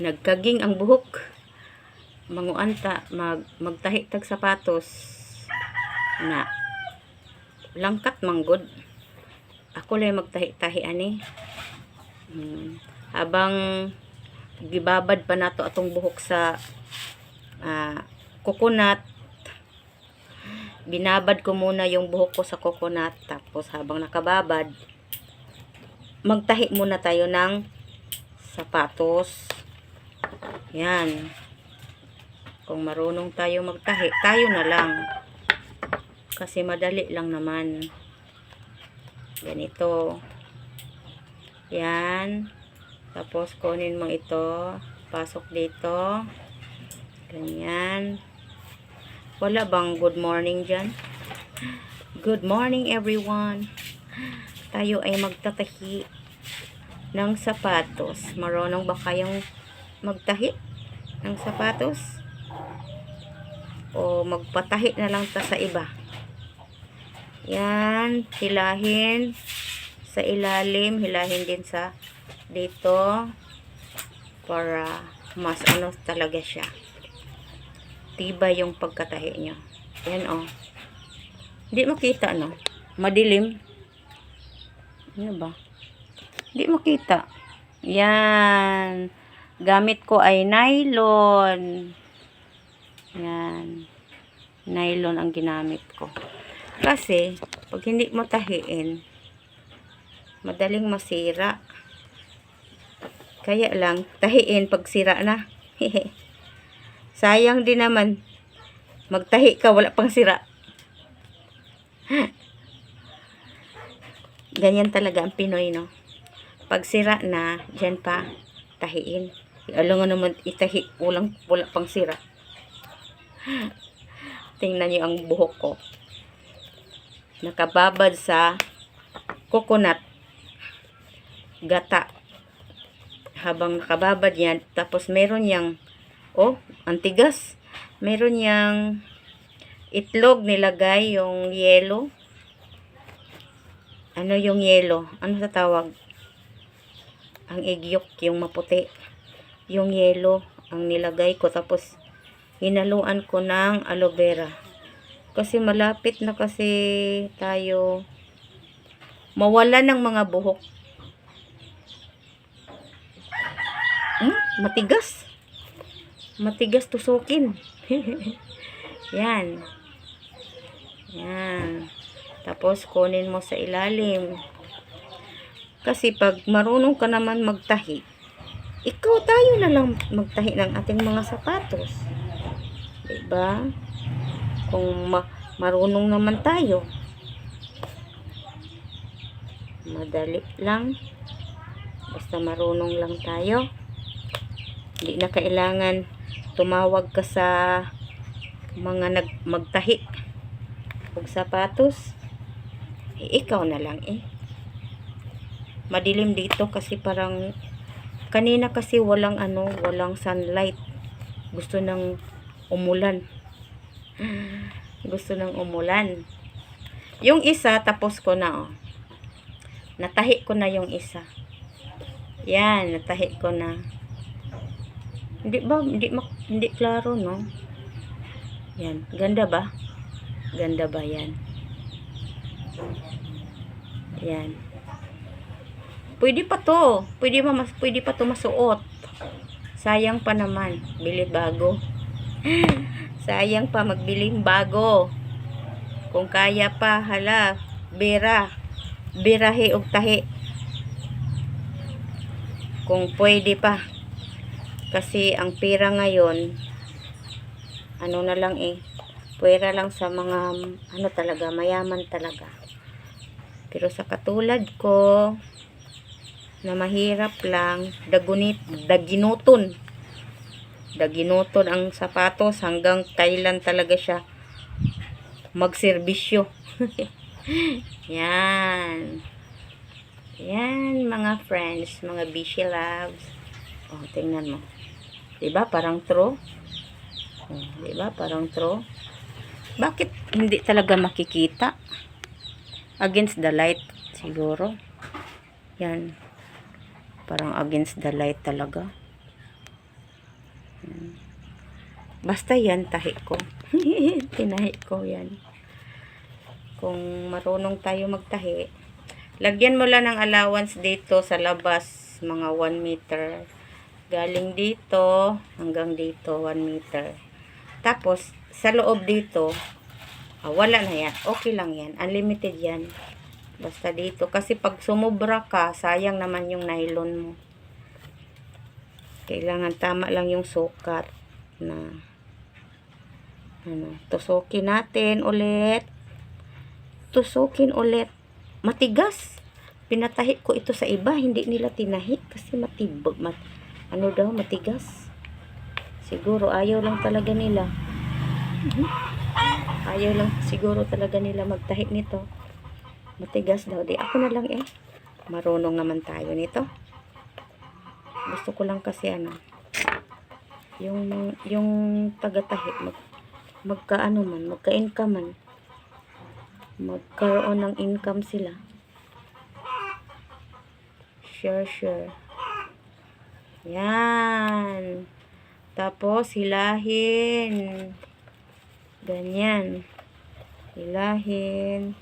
nagkaging ang buhok. Manguanta mag magtahi tag sapatos. Na langkat manggod ako lang magtahi-tahi ani. Hmm. habang gibabad pa nato atong buhok sa ah, coconut binabad ko muna yung buhok ko sa coconut. Tapos habang nakababad magtahi muna tayo ng sapatos yan. Kung marunong tayo magtahi tayo na lang. Kasi madali lang naman. Ganito. Yan. Tapos kunin mo ito. Pasok dito. Ganyan. Wala bang good morning dyan? Good morning everyone. Tayo ay magtatahi ng sapatos. Marunong ba kayong magtahi ng sapatos o magpatahi na lang ta sa iba. Yan hilahin sa ilalim hilahin din sa dito para mas ano talaga siya. Tiba yung pagkatahi nyo yan oh. Hindi makita no madilim. Ano ba? Hindi makita. Yan gamit ko ay nylon. Yan. Nylon ang ginamit ko. Kasi pag hindi mo tahiin madaling masira. Kaya lang tahiin pag sira na. Sayang din naman. Magtahi ka wala pang sira. Ganyan talaga ang Pinoy no? Pag sira na dyan pa tahiin alam nga naman itahi walang wala pang sira. Tingnan niyo ang buhok ko. Nakababad sa coconut gata. Habang nakababad yan tapos meron yang oh antigas meron yang itlog nilagay yung yelo. Ano yung yelo? Ano sa tawag ang igyok yung maputi. Yung yelo ang nilagay ko. Tapos hinaluan ko ng aloe vera. Kasi malapit na kasi tayo mawala ng mga buhok. Hmm? matigas. Matigas tusukin. Yan. Yan. Tapos kunin mo sa ilalim kasi pag marunong ka naman magtahi ikaw tayo na lang magtahi ng ating mga sapatos. Diba? Kung ma marunong naman tayo. Madali lang. Basta marunong lang tayo. Hindi na kailangan tumawag ka sa mga nag magtahi. Og sapatos. Eh, ikaw na lang eh madilim dito kasi parang kanina kasi walang ano walang sunlight. Gusto ng umulan. Gusto ng umulan. Yung isa tapos ko na oh. Natahi ko na yung isa. Yan natahi ko na. Hindi ba hindi hindi klaro no? Yan ganda ba? Ganda ba yan? Yan pwede pa to. Pwede pa mas pwede pa to masuot. Sayang pa naman. Bili bago. Sayang pa magbili bago. Kung kaya pa hala bira. Birahe og tahi kung pwede pa. Kasi ang pera ngayon ano na lang eh pwera lang sa mga ano talaga mayaman talaga. Pero sa katulad ko na mahirap lang. Dagunit daginuton daginuton ang sapatos hanggang kailan talaga siya magserbisyo. Yan. Yan mga friends mga bishi loves. Oh tingnan mo. Diba parang true? Oh, diba parang true? Bakit hindi talaga makikita? Against the light siguro. Yan parang against the light talaga Basta yan, tahi ko. Tinahi ko yan. Kung marunong tayo magtahi, lagyan mo lang ng allowance dito sa labas, mga 1 meter. Galing dito hanggang dito, 1 meter. Tapos, sa loob dito, ah, wala na yan. Okay lang yan. Unlimited yan. Basta dito. Kasi pag sumubra ka, sayang naman yung nylon mo. Kailangan tama lang yung sukat na ano, tusukin natin ulit. Tusukin ulit. Matigas. Pinatahi ko ito sa iba, hindi nila tinahi kasi matibag, mat, ano daw, matigas. Siguro ayaw lang talaga nila. Mhm. Ayaw lang siguro talaga nila magtahi nito. Matigas daw. Di ako na lang eh. Marunong naman tayo nito. Gusto ko lang kasi ano, yung yung taga-tahi mag magkaano man, magka-income man. Magkaroon ng income sila. Sure, sure. Yan. Tapos, hilahin. Ganyan. Hilahin.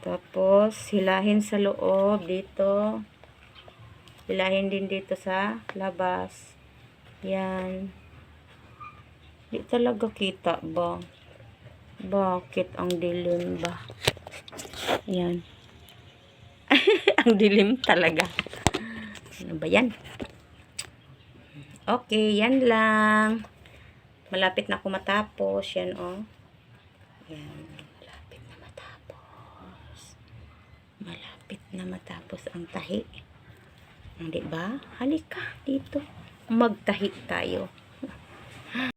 Tapos, hilahin sa loob dito. Hilahin din dito sa labas. Yan. Di talaga kita ba? Bakit ang dilim ba? Yan. ang dilim talaga. Ano ba yan? Okay, yan lang. Malapit na ako matapos. Yan, oh. Yan. Malapit na matapos. Malapit na matapos ang tahi. Hindi ba? Halika dito. Magtahi tayo.